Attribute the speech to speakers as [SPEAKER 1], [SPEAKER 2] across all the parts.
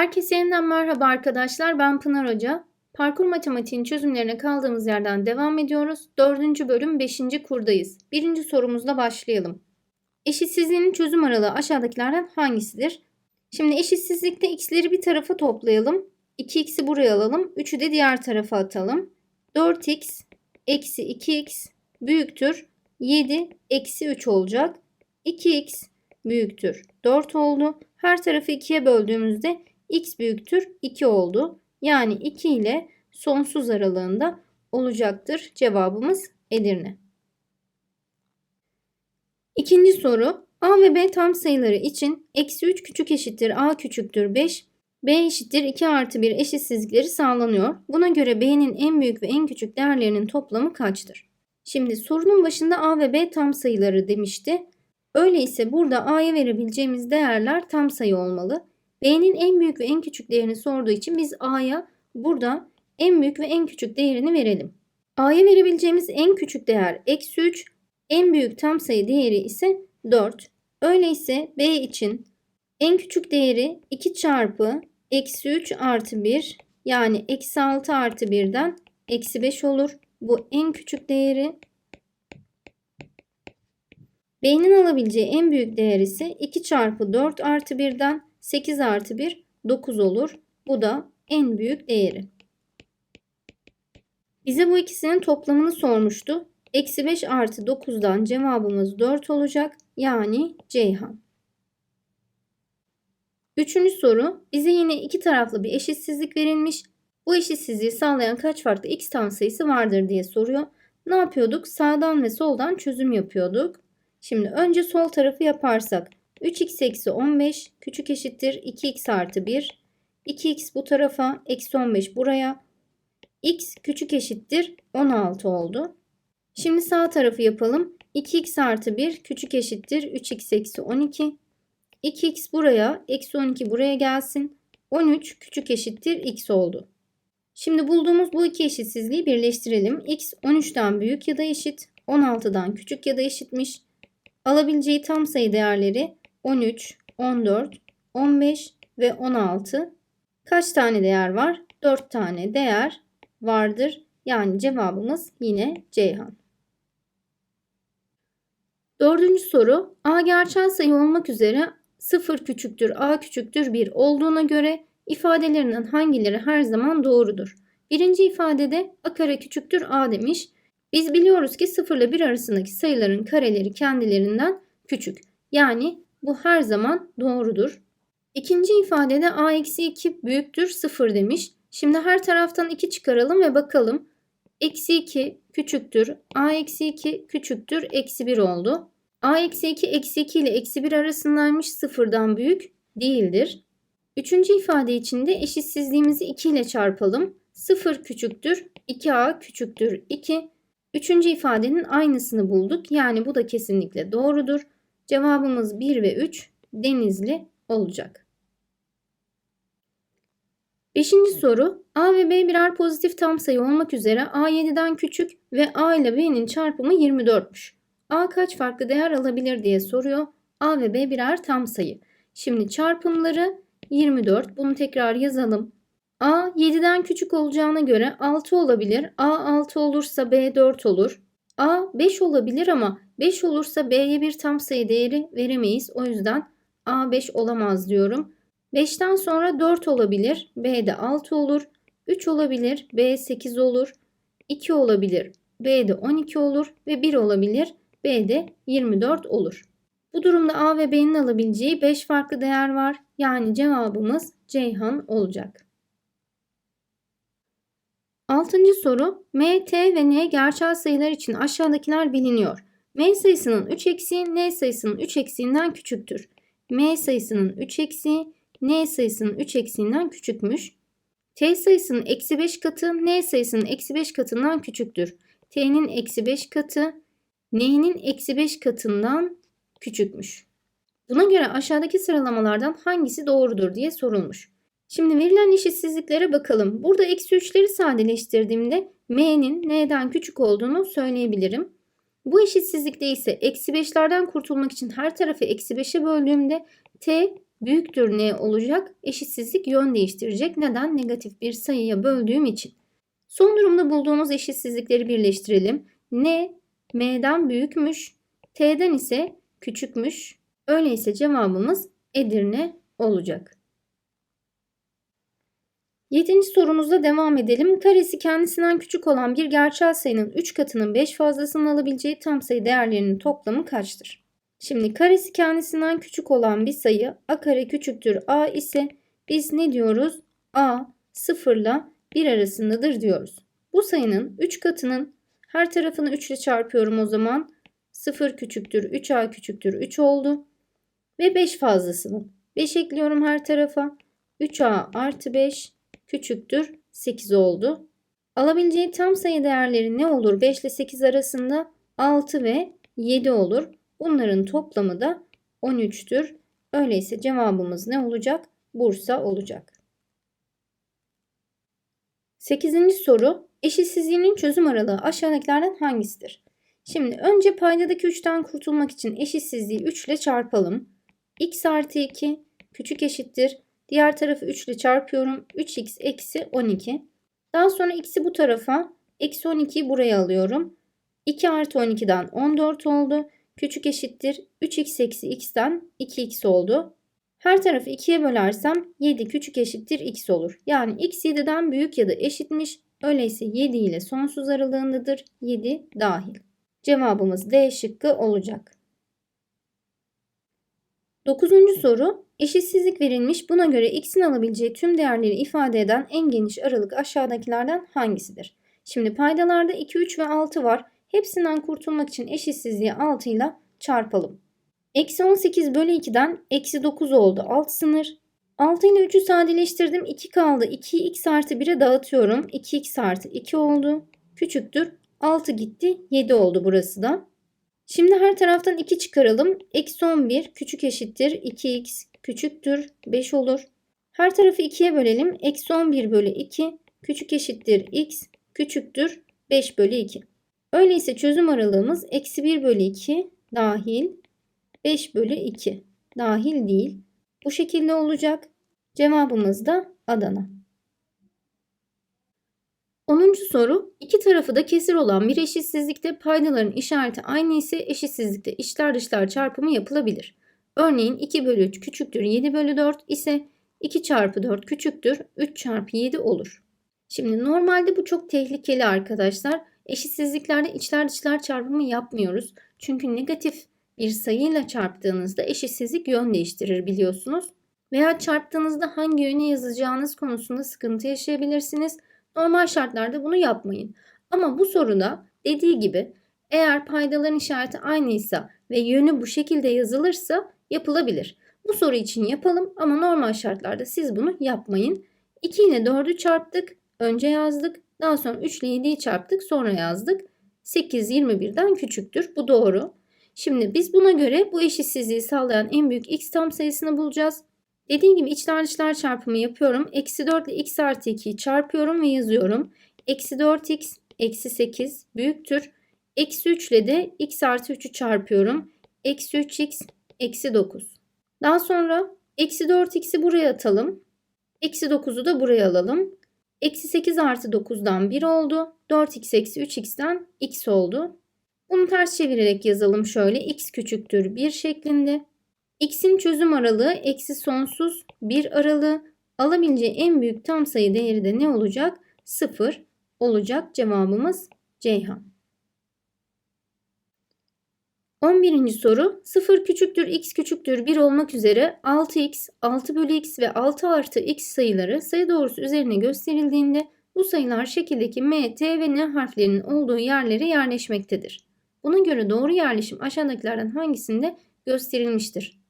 [SPEAKER 1] Herkese yeniden merhaba arkadaşlar. Ben Pınar Hoca. Parkur matematiğin çözümlerine kaldığımız yerden devam ediyoruz. Dördüncü bölüm 5. kurdayız. Birinci sorumuzla başlayalım. Eşitsizliğin çözüm aralığı aşağıdakilerden hangisidir? Şimdi eşitsizlikte x'leri bir tarafa toplayalım. 2x'i buraya alalım. 3'ü de diğer tarafa atalım. 4x eksi 2x büyüktür. 7 eksi 3 olacak. 2x büyüktür. 4 oldu. Her tarafı 2'ye böldüğümüzde x büyüktür 2 oldu. Yani 2 ile sonsuz aralığında olacaktır. Cevabımız Edirne. İkinci soru. A ve B tam sayıları için eksi 3 küçük eşittir A küçüktür 5, B eşittir 2 artı 1 eşitsizlikleri sağlanıyor. Buna göre B'nin en büyük ve en küçük değerlerinin toplamı kaçtır? Şimdi sorunun başında A ve B tam sayıları demişti. Öyleyse burada A'ya verebileceğimiz değerler tam sayı olmalı. B'nin en büyük ve en küçük değerini sorduğu için biz A'ya burada en büyük ve en küçük değerini verelim. A'ya verebileceğimiz en küçük değer eksi 3, en büyük tam sayı değeri ise 4. Öyleyse B için en küçük değeri 2 çarpı eksi 3 artı 1 yani eksi 6 artı 1'den eksi 5 olur. Bu en küçük değeri. B'nin alabileceği en büyük değer ise 2 çarpı 4 artı 1'den 8 artı 1 9 olur. Bu da en büyük değeri. Bize bu ikisinin toplamını sormuştu. Eksi 5 artı 9'dan cevabımız 4 olacak. Yani Ceyhan. Üçüncü soru. Bize yine iki taraflı bir eşitsizlik verilmiş. Bu eşitsizliği sağlayan kaç farklı x tam sayısı vardır diye soruyor. Ne yapıyorduk? Sağdan ve soldan çözüm yapıyorduk. Şimdi önce sol tarafı yaparsak 3x eksi 15 küçük eşittir 2x artı 1. 2x bu tarafa eksi 15 buraya. x küçük eşittir 16 oldu. Şimdi sağ tarafı yapalım. 2x artı 1 küçük eşittir 3x eksi 12. 2x buraya eksi 12 buraya gelsin. 13 küçük eşittir x oldu. Şimdi bulduğumuz bu iki eşitsizliği birleştirelim. x 13'ten büyük ya da eşit, 16'dan küçük ya da eşitmiş. Alabileceği tam sayı değerleri 13, 14, 15 ve 16. Kaç tane değer var? 4 tane değer vardır. Yani cevabımız yine Ceyhan. Dördüncü soru. A gerçel sayı olmak üzere 0 küçüktür, A küçüktür 1 olduğuna göre ifadelerinden hangileri her zaman doğrudur? Birinci ifadede A kare küçüktür A demiş. Biz biliyoruz ki 0 ile 1 arasındaki sayıların kareleri kendilerinden küçük. Yani bu her zaman doğrudur. İkinci ifadede a eksi 2 büyüktür 0 demiş. Şimdi her taraftan 2 çıkaralım ve bakalım. Eksi 2 küçüktür. a eksi 2 küçüktür. Eksi 1 oldu. a eksi 2 eksi 2 ile eksi 1 arasındaymış. Sıfırdan büyük değildir. Üçüncü ifade içinde eşitsizliğimizi 2 ile çarpalım. 0 küçüktür. 2a küçüktür 2. Üçüncü ifadenin aynısını bulduk. Yani bu da kesinlikle doğrudur. Cevabımız 1 ve 3 Denizli olacak. Beşinci soru. A ve B birer pozitif tam sayı olmak üzere A 7'den küçük ve A ile B'nin çarpımı 24'müş. A kaç farklı değer alabilir diye soruyor. A ve B birer tam sayı. Şimdi çarpımları 24. Bunu tekrar yazalım. A 7'den küçük olacağına göre 6 olabilir. A 6 olursa B 4 olur. A 5 olabilir ama 5 olursa B'ye bir tam sayı değeri veremeyiz. O yüzden A 5 olamaz diyorum. 5'ten sonra 4 olabilir. B de 6 olur. 3 olabilir. B 8 olur. 2 olabilir. B de 12 olur. Ve 1 olabilir. B de 24 olur. Bu durumda A ve B'nin alabileceği 5 farklı değer var. Yani cevabımız Ceyhan olacak. Altıncı soru. M, T ve N gerçel sayılar için aşağıdakiler biliniyor. M sayısının 3 eksiği N sayısının 3 eksiğinden küçüktür. M sayısının 3 eksiği N sayısının 3 eksiğinden küçükmüş. T sayısının eksi 5 katı N sayısının eksi 5 katından küçüktür. T'nin eksi 5 katı N'nin eksi 5 katından küçükmüş. Buna göre aşağıdaki sıralamalardan hangisi doğrudur diye sorulmuş. Şimdi verilen eşitsizliklere bakalım. Burada eksi 3'leri sadeleştirdiğimde m'nin n'den küçük olduğunu söyleyebilirim. Bu eşitsizlikte ise eksi 5'lerden kurtulmak için her tarafı eksi 5'e böldüğümde t büyüktür n olacak. Eşitsizlik yön değiştirecek. Neden? Negatif bir sayıya böldüğüm için. Son durumda bulduğumuz eşitsizlikleri birleştirelim. n m'den büyükmüş, t'den ise küçükmüş. Öyleyse cevabımız Edirne olacak. Yedinci sorumuzda devam edelim. Karesi kendisinden küçük olan bir gerçel sayının 3 katının 5 fazlasını alabileceği tam sayı değerlerinin toplamı kaçtır? Şimdi karesi kendisinden küçük olan bir sayı a kare küçüktür a ise biz ne diyoruz? a 0 ile 1 arasındadır diyoruz. Bu sayının 3 katının her tarafını 3 ile çarpıyorum o zaman. 0 küçüktür 3a küçüktür 3 oldu. Ve 5 fazlasını. 5 ekliyorum her tarafa. 3a artı 5 küçüktür 8 oldu. Alabileceği tam sayı değerleri ne olur? 5 ile 8 arasında 6 ve 7 olur. Bunların toplamı da 13'tür. Öyleyse cevabımız ne olacak? Bursa olacak. 8. soru eşitsizliğinin çözüm aralığı aşağıdakilerden hangisidir? Şimdi önce paydadaki 3'ten kurtulmak için eşitsizliği 3 ile çarpalım. x artı 2 küçük eşittir Diğer tarafı 3 ile çarpıyorum. 3x eksi 12. Daha sonra x'i bu tarafa eksi 12'yi buraya alıyorum. 2 artı 12'den 14 oldu. Küçük eşittir 3x eksi x'ten 2x oldu. Her tarafı 2'ye bölersem 7 küçük eşittir x olur. Yani x 7'den büyük ya da eşitmiş. Öyleyse 7 ile sonsuz aralığındadır. 7 dahil. Cevabımız D şıkkı olacak. Dokuzuncu soru eşitsizlik verilmiş buna göre x'in alabileceği tüm değerleri ifade eden en geniş aralık aşağıdakilerden hangisidir? Şimdi paydalarda 2, 3 ve 6 var. Hepsinden kurtulmak için eşitsizliği 6 ile çarpalım. Eksi 18 bölü 2'den eksi 9 oldu alt sınır. 6 ile 3'ü sadeleştirdim 2 kaldı. 2'yi x artı 1'e dağıtıyorum. 2x artı 2 oldu. Küçüktür. 6 gitti 7 oldu burası da. Şimdi her taraftan 2 çıkaralım. Eksi 11 küçük eşittir 2x küçüktür 5 olur. Her tarafı 2'ye bölelim. Eksi 11 bölü 2 küçük eşittir x küçüktür 5 bölü 2. Öyleyse çözüm aralığımız eksi 1 bölü 2 dahil 5 bölü 2 dahil değil. Bu şekilde olacak. Cevabımız da Adana. 10. soru iki tarafı da kesir olan bir eşitsizlikte paydaların işareti aynı ise eşitsizlikte içler dışlar çarpımı yapılabilir. Örneğin 2 bölü 3 küçüktür 7 bölü 4 ise 2 çarpı 4 küçüktür 3 çarpı 7 olur. Şimdi normalde bu çok tehlikeli arkadaşlar. Eşitsizliklerde içler dışlar çarpımı yapmıyoruz. Çünkü negatif bir sayıyla çarptığınızda eşitsizlik yön değiştirir biliyorsunuz. Veya çarptığınızda hangi yöne yazacağınız konusunda sıkıntı yaşayabilirsiniz. Normal şartlarda bunu yapmayın. Ama bu soruda dediği gibi eğer paydaların işareti aynıysa ve yönü bu şekilde yazılırsa yapılabilir. Bu soru için yapalım ama normal şartlarda siz bunu yapmayın. 2 ile 4'ü çarptık. Önce yazdık. Daha sonra 3 ile 7'yi çarptık. Sonra yazdık. 8 21'den küçüktür. Bu doğru. Şimdi biz buna göre bu eşitsizliği sağlayan en büyük x tam sayısını bulacağız. Dediğim gibi içler dışlar çarpımı yapıyorum. Eksi 4 ile x artı 2'yi çarpıyorum ve yazıyorum. Eksi 4x eksi 8 büyüktür. Eksi 3 ile de x artı 3'ü çarpıyorum. Eksi 3x eksi 9. Daha sonra eksi 4x'i buraya atalım. Eksi 9'u da buraya alalım. Eksi 8 artı 9'dan 1 oldu. 4x eksi 3x'ten x oldu. Bunu ters çevirerek yazalım şöyle. x küçüktür 1 şeklinde. x'in çözüm aralığı eksi sonsuz 1 aralığı. Alabileceği en büyük tam sayı değeri de ne olacak? 0 olacak. Cevabımız Ceyhan. 11. soru 0 küçüktür x küçüktür 1 olmak üzere 6x, 6 bölü x ve 6 artı x sayıları sayı doğrusu üzerine gösterildiğinde bu sayılar şekildeki m, t ve n harflerinin olduğu yerlere yerleşmektedir. Buna göre doğru yerleşim aşağıdakilerden hangisinde gösterilmiştir?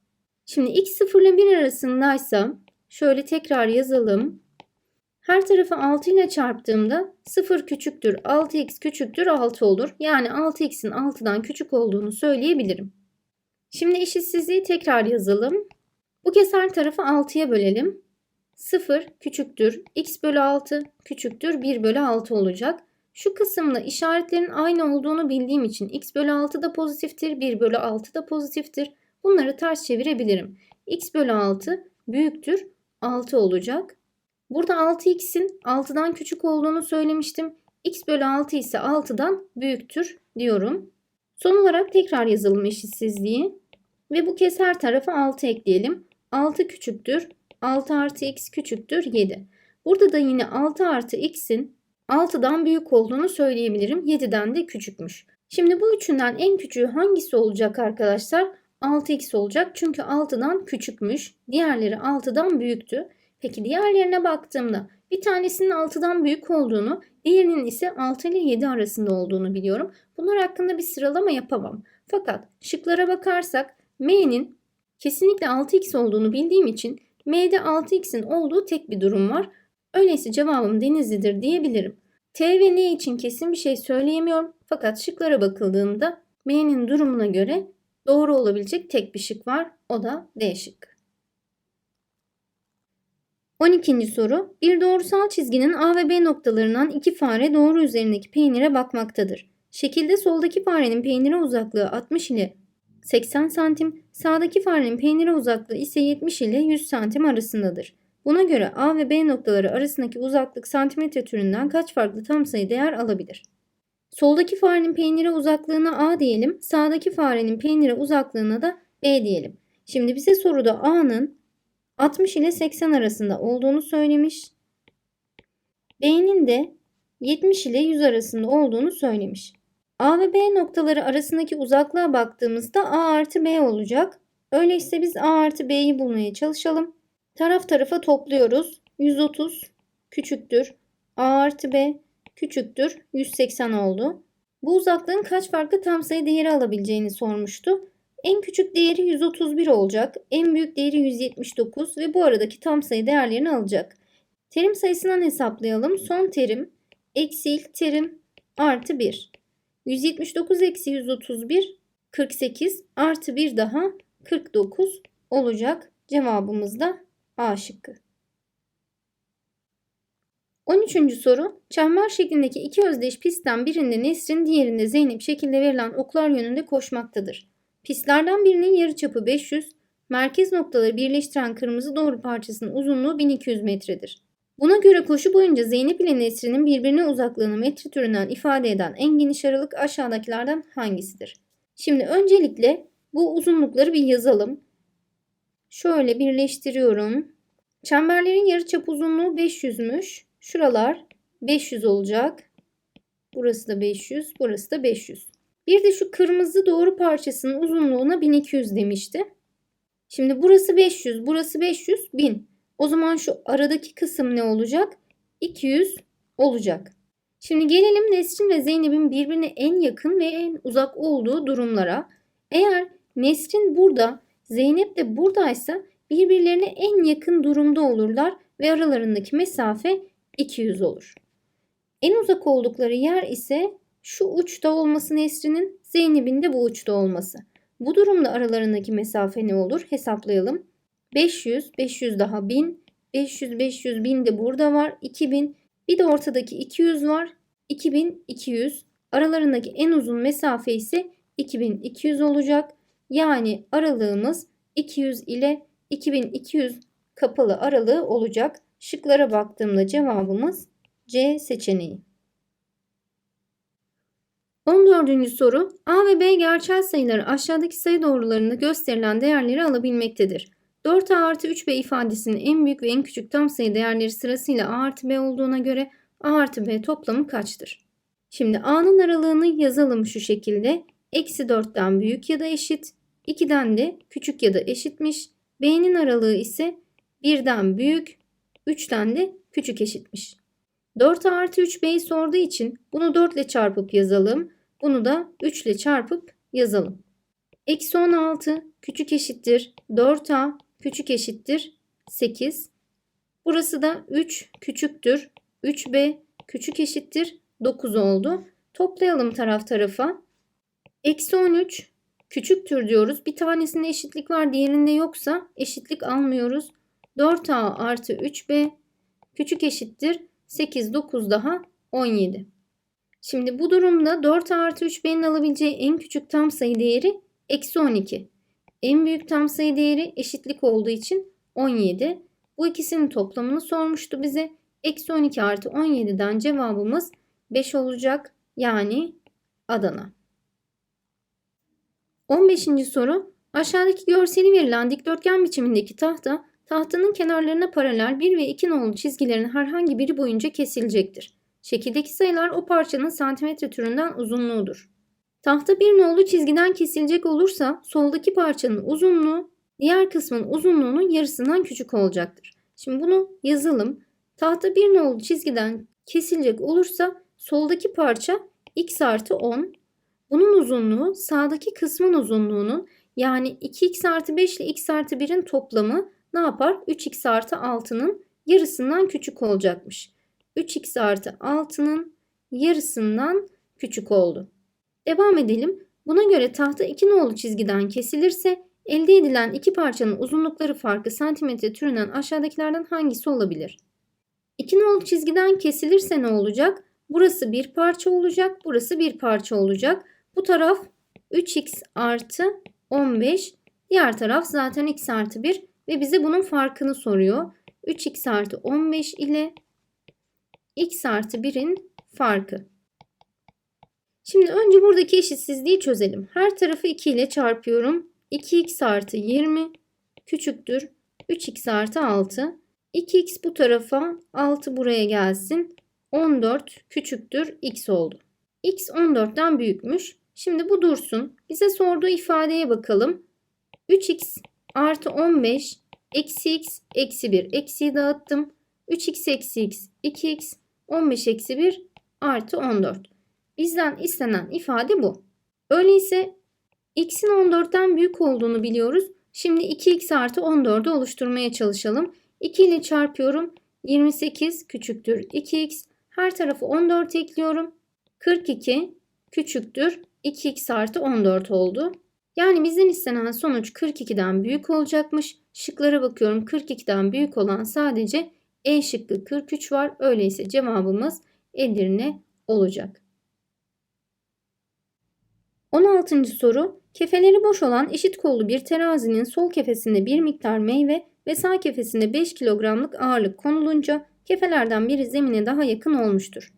[SPEAKER 1] Şimdi x 0 ile 1 arasındaysa şöyle tekrar yazalım. Her tarafı 6 ile çarptığımda 0 küçüktür 6x küçüktür 6 olur. Yani 6x'in 6'dan küçük olduğunu söyleyebilirim. Şimdi eşitsizliği tekrar yazalım. Bu kez her tarafı 6'ya bölelim. 0 küçüktür x bölü 6 küçüktür 1 bölü 6 olacak. Şu kısımda işaretlerin aynı olduğunu bildiğim için x bölü 6 da pozitiftir 1 bölü 6 da pozitiftir. Bunları ters çevirebilirim. x bölü 6 büyüktür 6 olacak. Burada 6x'in 6'dan küçük olduğunu söylemiştim. x bölü 6 ise 6'dan büyüktür diyorum. Son olarak tekrar yazalım eşitsizliği. Ve bu kez her tarafa 6 ekleyelim. 6 küçüktür. 6 artı x küçüktür 7. Burada da yine 6 artı x'in 6'dan büyük olduğunu söyleyebilirim. 7'den de küçükmüş. Şimdi bu üçünden en küçüğü hangisi olacak arkadaşlar? 6x olacak çünkü 6'dan küçükmüş. Diğerleri 6'dan büyüktü. Peki diğerlerine baktığımda bir tanesinin 6'dan büyük olduğunu, diğerinin ise 6 ile 7 arasında olduğunu biliyorum. Bunlar hakkında bir sıralama yapamam. Fakat şıklara bakarsak M'nin kesinlikle 6x olduğunu bildiğim için M'de 6x'in olduğu tek bir durum var. Öyleyse cevabım Denizli'dir diyebilirim. T ve N için kesin bir şey söyleyemiyorum. Fakat şıklara bakıldığında M'nin durumuna göre doğru olabilecek tek bir şık var. O da D şıkkı. 12. soru. Bir doğrusal çizginin A ve B noktalarından iki fare doğru üzerindeki peynire bakmaktadır. Şekilde soldaki farenin peynire uzaklığı 60 ile 80 santim, sağdaki farenin peynire uzaklığı ise 70 ile 100 santim arasındadır. Buna göre A ve B noktaları arasındaki uzaklık santimetre türünden kaç farklı tam sayı değer alabilir? Soldaki farenin peynire uzaklığına A diyelim, sağdaki farenin peynire uzaklığına da B diyelim. Şimdi bize soruda A'nın 60 ile 80 arasında olduğunu söylemiş. B'nin de 70 ile 100 arasında olduğunu söylemiş. A ve B noktaları arasındaki uzaklığa baktığımızda A artı B olacak. Öyleyse biz A artı B'yi bulmaya çalışalım. Taraf tarafa topluyoruz. 130 küçüktür. A artı B küçüktür. 180 oldu. Bu uzaklığın kaç farklı tam sayı değeri alabileceğini sormuştu. En küçük değeri 131 olacak. En büyük değeri 179 ve bu aradaki tam sayı değerlerini alacak. Terim sayısından hesaplayalım. Son terim eksi ilk terim artı 1. 179 eksi 131 48 artı 1 daha 49 olacak. Cevabımız da A şıkkı. 13. soru. Çember şeklindeki iki özdeş pistten birinde Nesrin, diğerinde Zeynep şekilde verilen oklar yönünde koşmaktadır. Pistlerden birinin yarıçapı 500, merkez noktaları birleştiren kırmızı doğru parçasının uzunluğu 1200 metredir. Buna göre koşu boyunca Zeynep ile Nesrin'in birbirine uzaklığını metre türünden ifade eden en geniş aralık aşağıdakilerden hangisidir? Şimdi öncelikle bu uzunlukları bir yazalım. Şöyle birleştiriyorum. Çemberlerin yarıçap uzunluğu 500'müş. Şuralar 500 olacak. Burası da 500, burası da 500. Bir de şu kırmızı doğru parçasının uzunluğuna 1200 demişti. Şimdi burası 500, burası 500, 1000. O zaman şu aradaki kısım ne olacak? 200 olacak. Şimdi gelelim Nesrin ve Zeynep'in birbirine en yakın ve en uzak olduğu durumlara. Eğer Nesrin burada, Zeynep de buradaysa birbirlerine en yakın durumda olurlar ve aralarındaki mesafe 200 olur. En uzak oldukları yer ise şu uçta olması Nesrin'in, Zeynep'in de bu uçta olması. Bu durumda aralarındaki mesafe ne olur? Hesaplayalım. 500, 500 daha 1000, 500, 500, 1000 de burada var. 2000, bir de ortadaki 200 var. 2200. Aralarındaki en uzun mesafe ise 2200 olacak. Yani aralığımız 200 ile 2200 kapalı aralığı olacak. Şıklara baktığımda cevabımız C seçeneği. 14. soru A ve B gerçel sayıları aşağıdaki sayı doğrularında gösterilen değerleri alabilmektedir. 4A artı 3B ifadesinin en büyük ve en küçük tam sayı değerleri sırasıyla A artı B olduğuna göre A artı B toplamı kaçtır? Şimdi A'nın aralığını yazalım şu şekilde. Eksi 4'ten büyük ya da eşit. 2'den de küçük ya da eşitmiş. B'nin aralığı ise 1'den büyük, 3'ten de küçük eşitmiş. 4 artı 3B'yi sorduğu için bunu 4 ile çarpıp yazalım. Bunu da 3 ile çarpıp yazalım. Eksi 16 küçük eşittir 4A küçük eşittir 8. Burası da 3 küçüktür 3B küçük eşittir 9 oldu. Toplayalım taraf tarafa. Eksi 13 küçüktür diyoruz. Bir tanesinde eşitlik var diğerinde yoksa eşitlik almıyoruz. 4A artı 3B küçük eşittir 8, 9 daha 17. Şimdi bu durumda 4 artı 3B'nin alabileceği en küçük tam sayı değeri eksi 12. En büyük tam sayı değeri eşitlik olduğu için 17. Bu ikisinin toplamını sormuştu bize. Eksi 12 artı 17'den cevabımız 5 olacak. Yani Adana. 15. soru. Aşağıdaki görseli verilen dikdörtgen biçimindeki tahta, tahtanın kenarlarına paralel 1 ve 2 nolu çizgilerin herhangi biri boyunca kesilecektir. Şekildeki sayılar o parçanın santimetre türünden uzunluğudur. Tahta bir nolu çizgiden kesilecek olursa soldaki parçanın uzunluğu diğer kısmın uzunluğunun yarısından küçük olacaktır. Şimdi bunu yazalım. Tahta bir nolu çizgiden kesilecek olursa soldaki parça x artı 10. Bunun uzunluğu sağdaki kısmın uzunluğunun yani 2x artı 5 ile x artı 1'in toplamı ne yapar? 3x artı 6'nın yarısından küçük olacakmış. 3x artı 6'nın yarısından küçük oldu. Devam edelim. Buna göre tahta 2 nolu çizgiden kesilirse elde edilen iki parçanın uzunlukları farkı santimetre türünden aşağıdakilerden hangisi olabilir? 2 nolu çizgiden kesilirse ne olacak? Burası bir parça olacak, burası bir parça olacak. Bu taraf 3x artı 15, diğer taraf zaten x artı 1 ve bize bunun farkını soruyor. 3x artı 15 ile x artı 1'in farkı. Şimdi önce buradaki eşitsizliği çözelim. Her tarafı 2 ile çarpıyorum. 2x artı 20 küçüktür. 3x artı 6. 2x bu tarafa 6 buraya gelsin. 14 küçüktür x oldu. x 14'ten büyükmüş. Şimdi bu dursun. Bize sorduğu ifadeye bakalım. 3x artı 15 eksi x eksi 1 eksiyi dağıttım. 3x eksi x 2x 15 eksi 1 artı 14. Bizden istenen ifade bu. Öyleyse x'in 14'ten büyük olduğunu biliyoruz. Şimdi 2x artı 14'ü oluşturmaya çalışalım. 2 ile çarpıyorum. 28 küçüktür 2x. Her tarafı 14 ekliyorum. 42 küçüktür 2x artı 14 oldu. Yani bizden istenen sonuç 42'den büyük olacakmış. Şıklara bakıyorum 42'den büyük olan sadece E şıkkı 43 var. Öyleyse cevabımız Edirne olacak. 16. soru. Kefeleri boş olan eşit kollu bir terazinin sol kefesinde bir miktar meyve ve sağ kefesinde 5 kilogramlık ağırlık konulunca kefelerden biri zemine daha yakın olmuştur.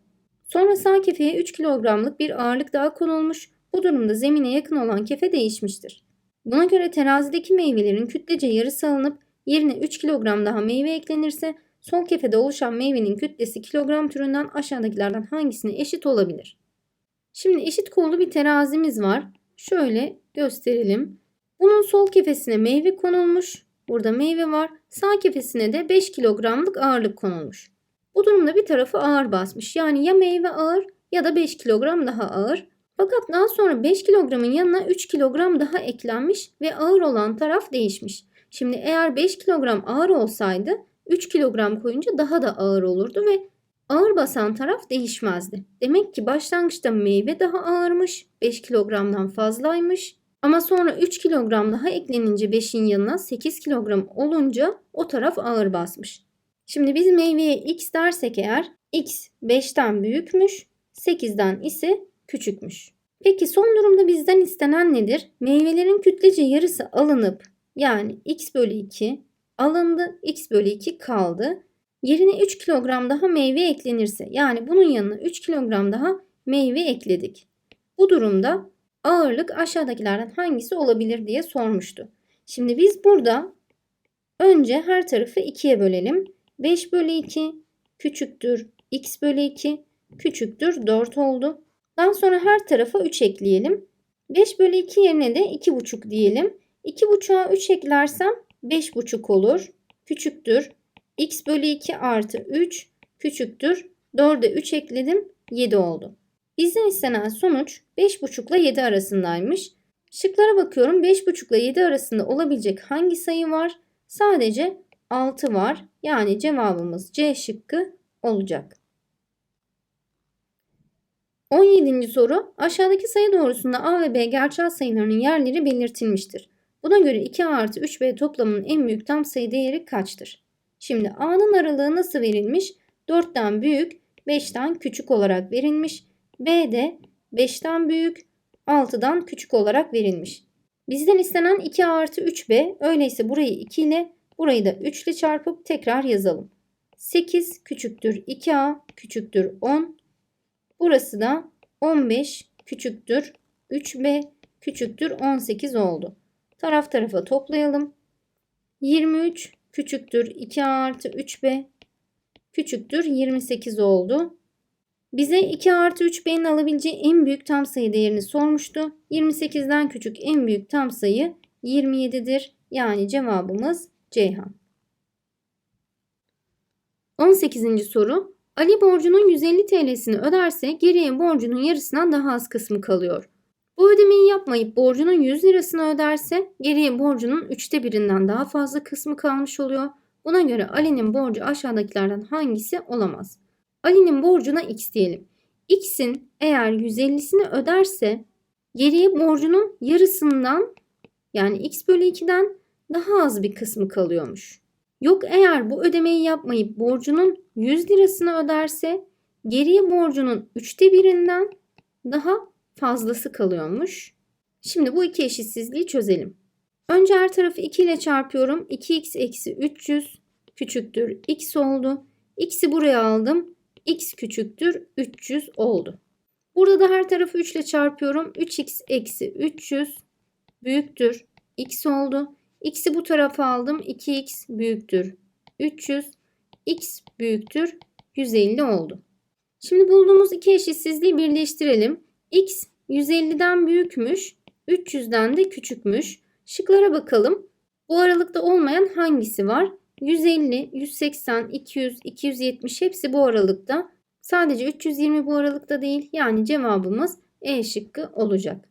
[SPEAKER 1] Sonra sağ kefeye 3 kilogramlık bir ağırlık daha konulmuş. Bu durumda zemine yakın olan kefe değişmiştir. Buna göre terazideki meyvelerin kütlece yarısı alınıp yerine 3 kilogram daha meyve eklenirse sol kefede oluşan meyvenin kütlesi kilogram türünden aşağıdakilerden hangisine eşit olabilir? Şimdi eşit kollu bir terazimiz var. Şöyle gösterelim. Bunun sol kefesine meyve konulmuş. Burada meyve var. Sağ kefesine de 5 kilogramlık ağırlık konulmuş. Bu durumda bir tarafı ağır basmış. Yani ya meyve ağır ya da 5 kilogram daha ağır. Fakat daha sonra 5 kilogramın yanına 3 kilogram daha eklenmiş ve ağır olan taraf değişmiş. Şimdi eğer 5 kilogram ağır olsaydı 3 kilogram koyunca daha da ağır olurdu ve ağır basan taraf değişmezdi. Demek ki başlangıçta meyve daha ağırmış, 5 kilogramdan fazlaymış. Ama sonra 3 kilogram daha eklenince 5'in yanına 8 kilogram olunca o taraf ağır basmış. Şimdi biz meyveye x dersek eğer x 5'ten büyükmüş, 8'den ise küçükmüş. Peki son durumda bizden istenen nedir? Meyvelerin kütlece yarısı alınıp yani x bölü 2 alındı, x bölü 2 kaldı. Yerine 3 kilogram daha meyve eklenirse yani bunun yanına 3 kilogram daha meyve ekledik. Bu durumda ağırlık aşağıdakilerden hangisi olabilir diye sormuştu. Şimdi biz burada önce her tarafı 2'ye bölelim. 5 bölü 2 küçüktür x bölü 2 küçüktür 4 oldu. Daha sonra her tarafa 3 ekleyelim. 5 bölü 2 yerine de 2,5 diyelim. 2,5'a 3 eklersem 5,5 olur. Küçüktür. x bölü 2 artı 3 küçüktür. 4'e 3 ekledim 7 oldu. Bizden istenen sonuç 5,5 ile 7 arasındaymış. Şıklara bakıyorum 5,5 ile 7 arasında olabilecek hangi sayı var? Sadece 6 var. Yani cevabımız C şıkkı olacak. 17. soru aşağıdaki sayı doğrusunda A ve B gerçel sayılarının yerleri belirtilmiştir. Buna göre 2A artı 3B toplamının en büyük tam sayı değeri kaçtır? Şimdi A'nın aralığı nasıl verilmiş? 4'ten büyük, 5'ten küçük olarak verilmiş. B de 5'ten büyük, 6'dan küçük olarak verilmiş. Bizden istenen 2A artı 3B. Öyleyse burayı 2 ile burayı da 3 ile çarpıp tekrar yazalım. 8 küçüktür 2A küçüktür 10. Burası da 15 küçüktür 3B küçüktür 18 oldu. Taraf tarafa toplayalım. 23 küçüktür 2A artı 3B küçüktür 28 oldu. Bize 2 artı 3B'nin alabileceği en büyük tam sayı değerini sormuştu. 28'den küçük en büyük tam sayı 27'dir. Yani cevabımız Ceyhan. 18. soru. Ali borcunun 150 TL'sini öderse geriye borcunun yarısından daha az kısmı kalıyor. Bu ödemeyi yapmayıp borcunun 100 lirasını öderse geriye borcunun üçte birinden daha fazla kısmı kalmış oluyor. Buna göre Ali'nin borcu aşağıdakilerden hangisi olamaz? Ali'nin borcuna x diyelim. X'in eğer 150'sini öderse geriye borcunun yarısından yani x bölü 2'den daha az bir kısmı kalıyormuş. Yok eğer bu ödemeyi yapmayıp borcunun 100 lirasını öderse geriye borcunun üçte birinden daha fazlası kalıyormuş. Şimdi bu iki eşitsizliği çözelim. Önce her tarafı 2 ile çarpıyorum. 2x eksi 300 küçüktür x oldu. x'i buraya aldım. x küçüktür 300 oldu. Burada da her tarafı 3 ile çarpıyorum. 3x eksi 300 büyüktür x oldu. x'i bu tarafa aldım. 2x büyüktür 300. x büyüktür 150 oldu. Şimdi bulduğumuz iki eşitsizliği birleştirelim. X 150'den büyükmüş, 300'den de küçükmüş. Şıklara bakalım. Bu aralıkta olmayan hangisi var? 150, 180, 200, 270 hepsi bu aralıkta. Sadece 320 bu aralıkta değil. Yani cevabımız E şıkkı olacak.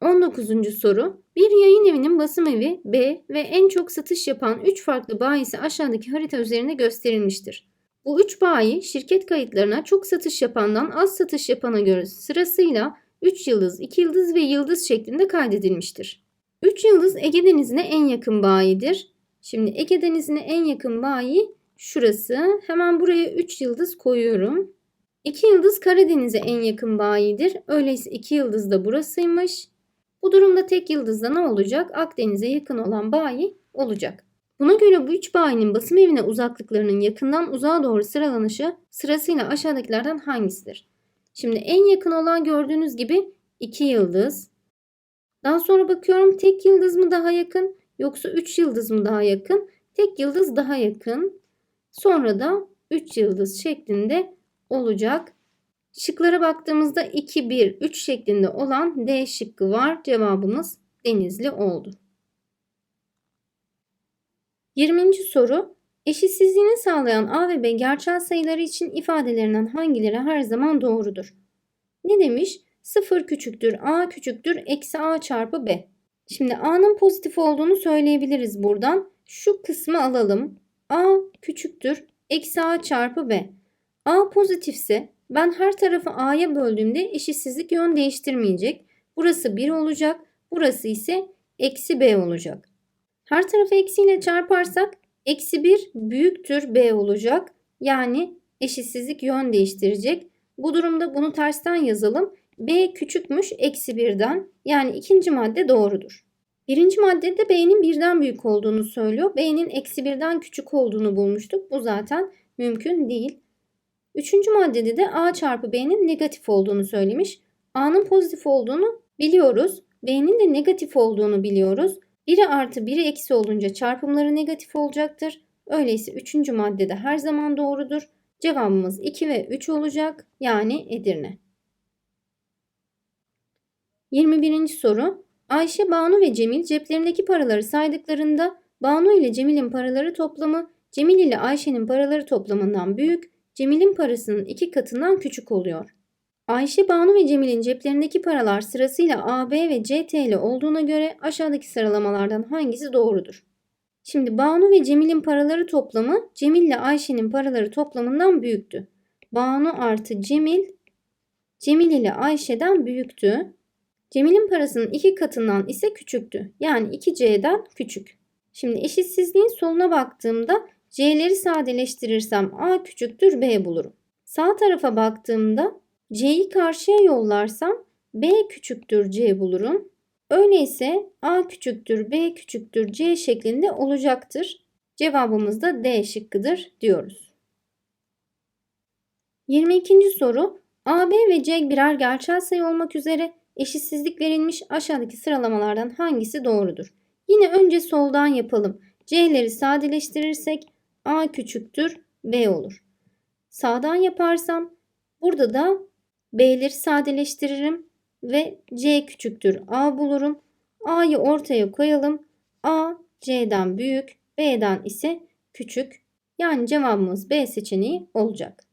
[SPEAKER 1] 19. soru. Bir yayın evinin basım evi B ve en çok satış yapan 3 farklı bayisi aşağıdaki harita üzerinde gösterilmiştir. Bu 3 bayi şirket kayıtlarına çok satış yapandan az satış yapana göre sırasıyla 3 yıldız, 2 yıldız ve yıldız şeklinde kaydedilmiştir. 3 yıldız Ege Denizi'ne en yakın bayidir. Şimdi Ege Denizi'ne en yakın bayi şurası. Hemen buraya 3 yıldız koyuyorum. 2 yıldız Karadeniz'e en yakın bayidir. Öyleyse 2 yıldız da burasıymış. Bu durumda tek yıldızda ne olacak? Akdeniz'e yakın olan bayi olacak. Buna göre bu üç bayinin basım evine uzaklıklarının yakından uzağa doğru sıralanışı sırasıyla aşağıdakilerden hangisidir? Şimdi en yakın olan gördüğünüz gibi 2 yıldız. Daha sonra bakıyorum tek yıldız mı daha yakın yoksa 3 yıldız mı daha yakın? Tek yıldız daha yakın. Sonra da 3 yıldız şeklinde olacak. Şıklara baktığımızda 2, 1, 3 şeklinde olan D şıkkı var. Cevabımız Denizli oldu. 20. soru. Eşitsizliğini sağlayan A ve B gerçel sayıları için ifadelerinden hangileri her zaman doğrudur? Ne demiş? 0 küçüktür A küçüktür eksi A çarpı B. Şimdi A'nın pozitif olduğunu söyleyebiliriz buradan. Şu kısmı alalım. A küçüktür eksi A çarpı B. A pozitifse ben her tarafı A'ya böldüğümde eşitsizlik yön değiştirmeyecek. Burası 1 olacak. Burası ise eksi B olacak. Her tarafı eksiyle çarparsak eksi 1 büyüktür B olacak. Yani eşitsizlik yön değiştirecek. Bu durumda bunu tersten yazalım. B küçükmüş eksi 1'den. Yani ikinci madde doğrudur. Birinci maddede B'nin birden büyük olduğunu söylüyor. B'nin eksi birden küçük olduğunu bulmuştuk. Bu zaten mümkün değil. Üçüncü maddede de A çarpı B'nin negatif olduğunu söylemiş. A'nın pozitif olduğunu biliyoruz. B'nin de negatif olduğunu biliyoruz. Biri artı biri eksi olunca çarpımları negatif olacaktır. Öyleyse üçüncü maddede her zaman doğrudur. Cevabımız 2 ve 3 olacak. Yani Edirne. 21. soru. Ayşe, Banu ve Cemil ceplerindeki paraları saydıklarında Banu ile Cemil'in paraları toplamı Cemil ile Ayşe'nin paraları toplamından büyük, Cemil'in parasının iki katından küçük oluyor. Ayşe, Banu ve Cemil'in ceplerindeki paralar sırasıyla A, B ve C TL olduğuna göre aşağıdaki sıralamalardan hangisi doğrudur? Şimdi Banu ve Cemil'in paraları toplamı Cemil ile Ayşe'nin paraları toplamından büyüktü. Banu artı Cemil, Cemil ile Ayşe'den büyüktü. Cemil'in parasının iki katından ise küçüktü. Yani 2C'den küçük. Şimdi eşitsizliğin soluna baktığımda C'leri sadeleştirirsem A küçüktür B bulurum. Sağ tarafa baktığımda C'yi karşıya yollarsam B küçüktür C bulurum. Öyleyse A küçüktür B küçüktür C şeklinde olacaktır. Cevabımız da D şıkkıdır diyoruz. 22. soru A, B ve C birer gerçel sayı olmak üzere eşitsizlik verilmiş aşağıdaki sıralamalardan hangisi doğrudur? Yine önce soldan yapalım. C'leri sadeleştirirsek A küçüktür B olur. Sağdan yaparsam burada da B'leri sadeleştiririm ve C küçüktür A bulurum. A'yı ortaya koyalım. A C'den büyük, B'den ise küçük. Yani cevabımız B seçeneği olacak.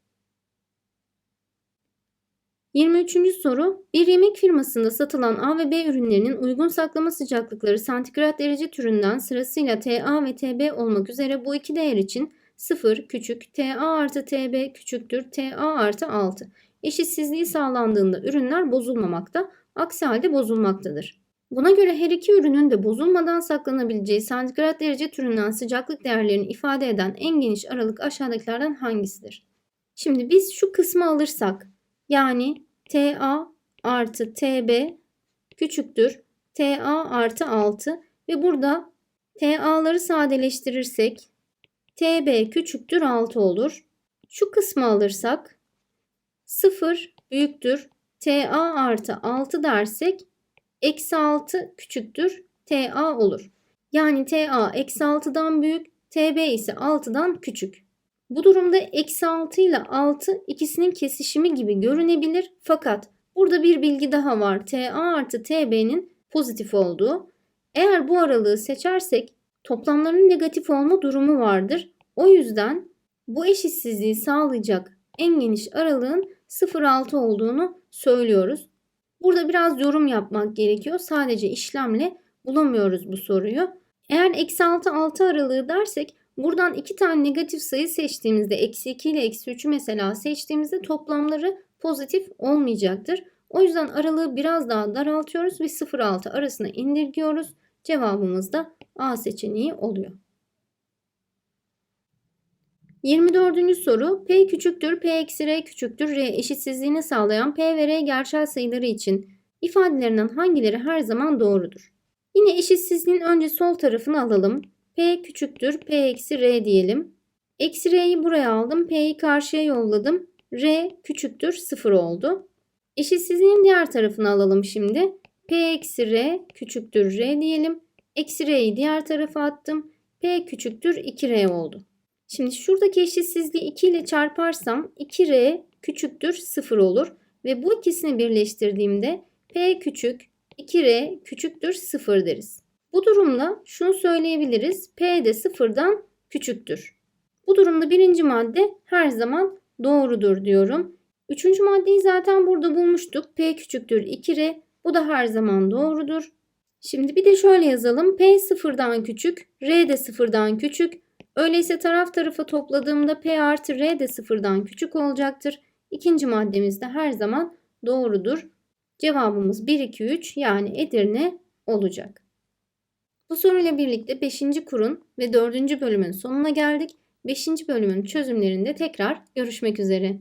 [SPEAKER 1] 23. soru Bir yemek firmasında satılan A ve B ürünlerinin uygun saklama sıcaklıkları santigrat derece türünden sırasıyla TA ve TB olmak üzere bu iki değer için 0 küçük TA artı TB küçüktür TA artı 6. Eşitsizliği sağlandığında ürünler bozulmamakta, aksi halde bozulmaktadır. Buna göre her iki ürünün de bozulmadan saklanabileceği santigrat derece türünden sıcaklık değerlerini ifade eden en geniş aralık aşağıdakilerden hangisidir? Şimdi biz şu kısmı alırsak yani TA artı TB küçüktür TA artı 6 ve burada TA'ları sadeleştirirsek TB küçüktür 6 olur. Şu kısmı alırsak 0 büyüktür TA artı 6 dersek eksi 6 küçüktür TA olur. Yani TA eksi 6'dan büyük TB ise 6'dan küçük. Bu durumda eksi 6 ile 6 ikisinin kesişimi gibi görünebilir fakat burada bir bilgi daha var. TA artı TB'nin pozitif olduğu. Eğer bu aralığı seçersek toplamların negatif olma durumu vardır. O yüzden bu eşitsizliği sağlayacak en geniş aralığın 0,6 olduğunu söylüyoruz. Burada biraz yorum yapmak gerekiyor. Sadece işlemle bulamıyoruz bu soruyu. Eğer eksi 6 6 aralığı dersek buradan iki tane negatif sayı seçtiğimizde eksi 2 ile eksi 3'ü mesela seçtiğimizde toplamları pozitif olmayacaktır. O yüzden aralığı biraz daha daraltıyoruz ve 0-6 arasına indirgiyoruz. Cevabımız da A seçeneği oluyor. 24. soru P küçüktür P eksi R küçüktür R eşitsizliğini sağlayan P ve R gerçel sayıları için ifadelerinden hangileri her zaman doğrudur? Yine eşitsizliğin önce sol tarafını alalım. P küçüktür P eksi R diyelim. Eksi R'yi buraya aldım. P'yi karşıya yolladım. R küçüktür 0 oldu. Eşitsizliğin diğer tarafını alalım şimdi. P eksi R küçüktür R diyelim. Eksi R'yi diğer tarafa attım. P küçüktür 2R oldu. Şimdi şuradaki eşitsizliği 2 ile çarparsam 2R küçüktür 0 olur. Ve bu ikisini birleştirdiğimde P küçük 2R küçüktür 0 deriz. Bu durumda şunu söyleyebiliriz. P de 0'dan küçüktür. Bu durumda birinci madde her zaman doğrudur diyorum. Üçüncü maddeyi zaten burada bulmuştuk. P küçüktür 2R. Bu da her zaman doğrudur. Şimdi bir de şöyle yazalım. P sıfırdan küçük, R de sıfırdan küçük. Öyleyse taraf tarafa topladığımda P artı R de sıfırdan küçük olacaktır. İkinci maddemiz de her zaman doğrudur. Cevabımız 1, 2, 3 yani Edirne olacak. Bu soruyla birlikte 5. kurun ve 4. bölümün sonuna geldik. 5. bölümün çözümlerinde tekrar görüşmek üzere.